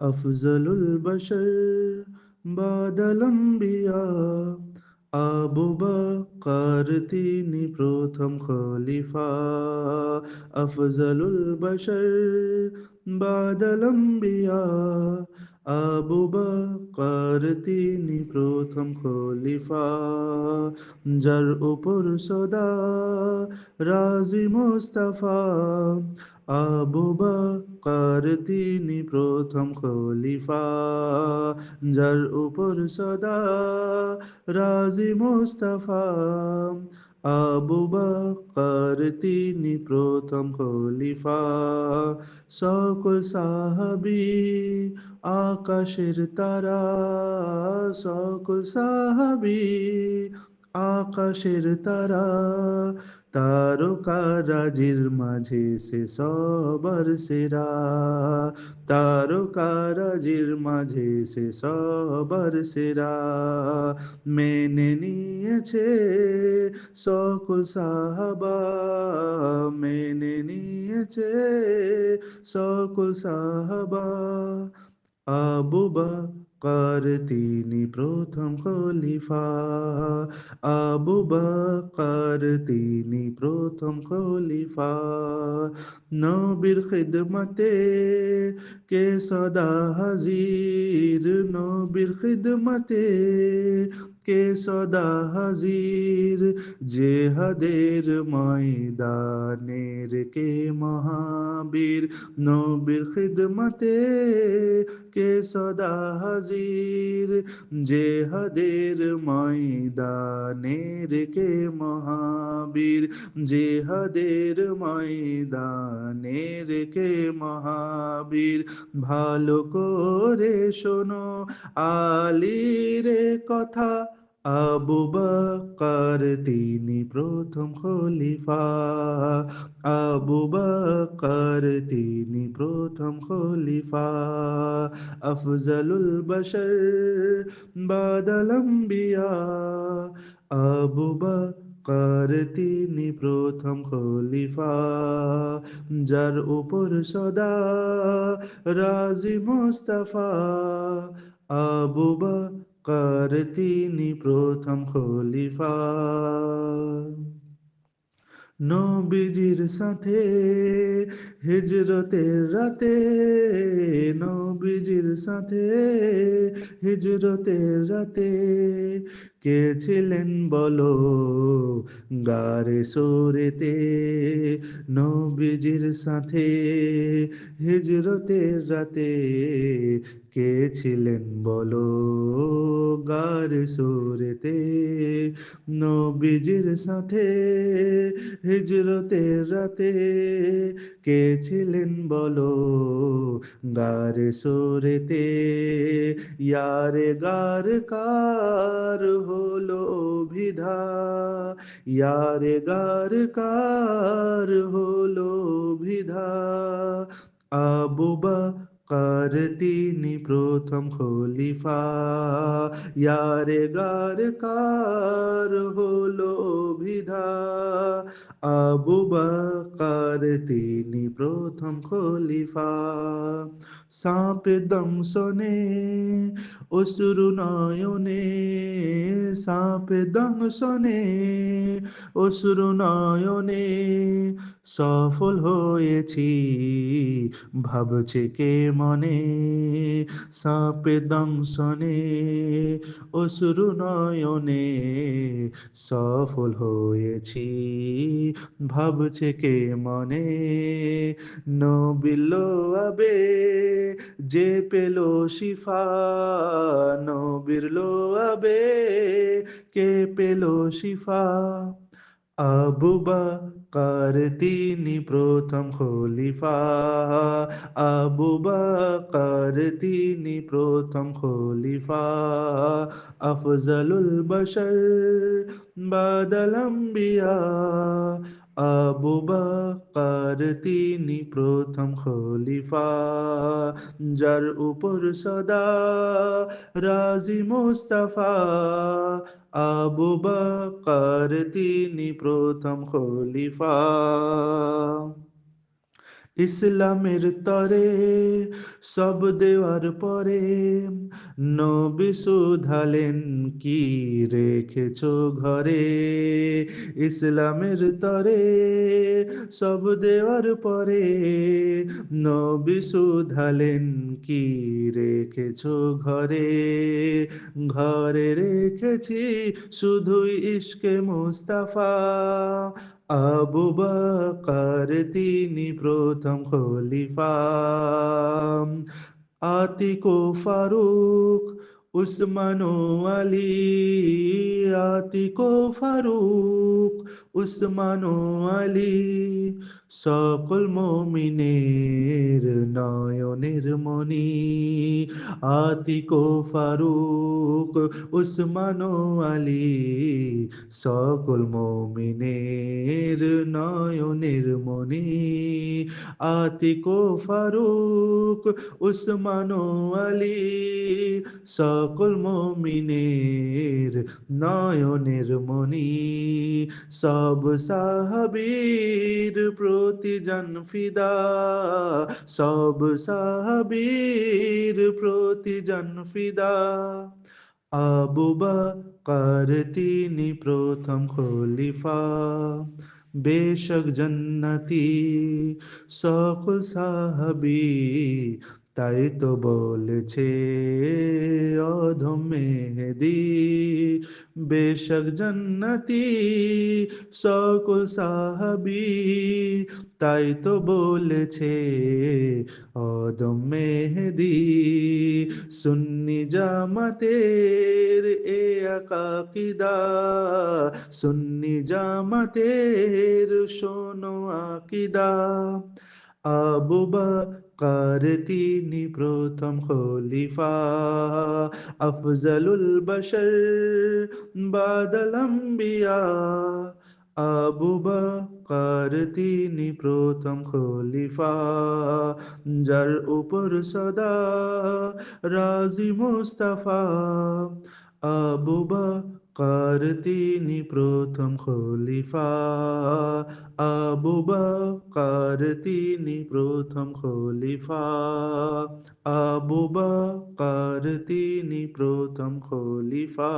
আফজলুল বশর বাদলম্বিয়া আবু বকর তিনি প্রথম খলিফা আফজলুল বশর বাদলম্বিয়া আবু বকর তিনি প্রথম খলিফা, যার উপর সদা রাজি মুস্তাফা। আবু বকর তিনি প্রথম খলিফা, যার উপর সদা রাজি মুস্তাফা। আবু বকর তিনি প্রথম খলিফা। সকল সাহাবি আকাশের তারা। সকল সাহাবি আকাশের তারা, তারকারাজির মাঝে সে সবার সেরা, তারকারাজির মাঝে সে সবার সেরা। মেনে নিয়েছে সকল সাহাবা, মেনে নিয়েছে সকল সাহাবা। আবু বকর তিনি প্রথম খলিফা, আবু বকর তিনি প্রথম খলিফা। নবীর খিদমতে কে সদা হাজির? নবীর খিদমতে কে সদা হাজির? জেহাদের ময়দানের কে মহাবীর নবীর খিদমতে কে সদা হাজির? জেহাদের ময়দানের কে মহাবীর জেহাদের ময়দানের কে মহাবীর ভালো করে শোনো, আলীর কথা আবু বকর তিনি প্রথম খলিফা। আবু বকর তিনি প্রথম খলিফা। আফজলুল বশর বাদল আম্বিয়া। আবু বকর তিনি প্রথম খলিফা। যার উপর সদা রাজি মুস্তাফা। আবু বকর তিনি প্রথম খলিফা। নবীজির সাথে হিজরতের রাতে, নবীজির সাথে হিজরতের রাতে কে ছিলেন বলো? গারে সোরেতে নবীজির সাথে হিজরতের রাতে কে ছিলেন? বলো গার সোরেতে। নবীজির সাথে হিজরতের রাতে কে ছিলেন? বলো গারে সোরেতে। ইয়ার গার কার হলো বিধা ইয়ারে গার কার হলো বিধা আবু বকর তিনি প্রথম খলিফা ইয়ারে গার কার হলো বিধা আবু বকর, তিনি প্রথম খলিফা। সাপ দংশনে অসুর নয়নে। সাপ দংশনে অসুর নয়নে। সফল হয়েছি, ভাবছে কে মনে। সাপে দংশনে অসুর নয়নে। সফল হয়েছি ভাবছে কে মনে? নবিল আবে যে পেল শিফা নবির আবে কে পেল শিফা? আবু বকর তিনি প্রথম খলিফা আবু বকর তিনি প্রথম খলিফা আফজলুল বশর বাদল আবু বকর তিনি প্রথম খলিফা যার উপর সদা রাজি মুস্তাফা। আবু বকর তিনি প্রথম খলিফা। ইসলামের তরে, সব দেওয়ার পরে নবী শুধালেন কি রেখেছ ঘরে? ইসলামের তরে, সব দেওয়ার পরে নবী শুধালেন কি রেখেছ ঘরে? ঘরে রেখেছি শুধুই ইশকে মুস্তাফা আবু বকর তিনি প্রথম খলিফা আতিকো ফারুক উসমান আলী, আতিকো ফারুক, উসমান আলী, সকল মমিনের নয়নের মনি আতিকো ফারুক, উসমান আলী, সকল মমিনের নয়নের মনি আতিকো ফারুক, উসমান আলী মমিনের নয়নের মনি সব সাহাবীর প্রতি ফিদা, সব সাহাবীর প্রতি ফিদা। আবু বকর তিনি প্রথম খলিফা, বেশক জন্নতি সকল সাহাবি তাই তো বলেছে অধম মেহেদি, বেশক জন্নতি সকল সাহাবি, তাই তো বলেছে অদম মেহেদি। সুন্নি জামাতের এ আকাকিদা, সুন্নি জামাতের শোনো আকিদা। আবু বকর তিনি প্রথম খলিফা। আফজলুল বশর বাদল আম্বিয়া। আবু বকর তিনি প্রথম খলিফা। যার উপর সদা রাজি মুস্তাফা। আবু বকর তিনি প্রথম খলিফা আবু বকর তিনি প্রথম খলিফা আবু বকর তিনি প্রথম খলিফা।